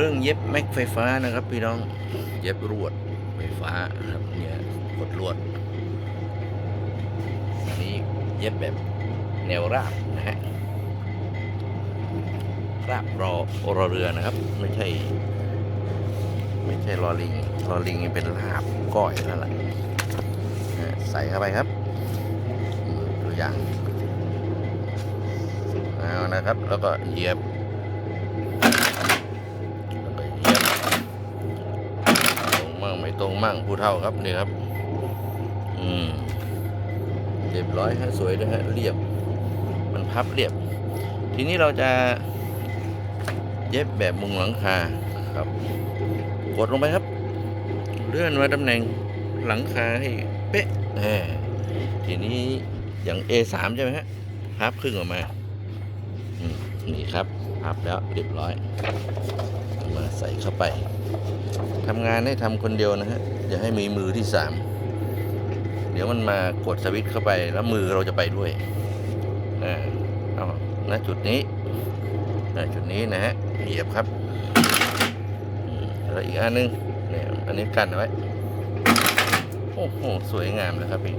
ครื่องเย็บแม็กไฟฟ้านะครับ พี่น้องเย็บรวดไฟฟ้านะครับเนี่ยกดลวดอันนี้เย็บแบบแนวราบนะฮะราบรอรอเรือนะครับ ไม่ใช่ ไม่ใช่รอลิงรอลิงเป็นลาบก้อยนั่นแหละใส่เข้าไปครับตัวอย่างเอานะครับ แล้วก็เหยียบ แล้วก็เหยียบตรง มั่งไม่ตรงมั่งผู้เท่าครับนี่ครับ อืมเรียบร้อยฮะสวยด้วยฮะเรียบ มันพับเรียบ ทีนี้เราจะเย็บแบบมุงหลังคาครับ กดลงไปครับ เลื่อนมาตำแหน่งหลังคาให้เป๊ะทีนี้อย่าง A3 ใช่ไหมฮะพับครึ่งออกมา นี่ครับพับแล้วเรียบร้อยมาใส่เข้าไปทำงานให้ทำคนเดียวนะฮะอย่าให้มีมือที่สามเดี๋ยวมันมากดสวิตช์เข้าไปแล้วมือเราจะไปด้วยอ่าเอาณจุดนี้ณจุดนี้นะฮะเหยียบครับแล้วอีกอันหนึงเนี่ยอันนี้กันเอาไว้โอ้โหสวยงามเลยครับพี่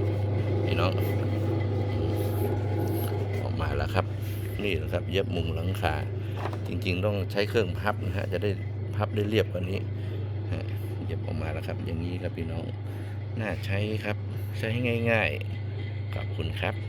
พี่น้องออกมาแล้วครับ นี่แหละครับ เย็บมุงหลังคา จริง ๆ ต้องใช้เครื่องพับนะฮะจะได้พับได้เรียบกว่านี้เย็บออกมาแล้วครับ อย่างนี้ครับพี่น้อง น่าใช้ครับ ใช้ง่าย ๆ ขอบคุณครับ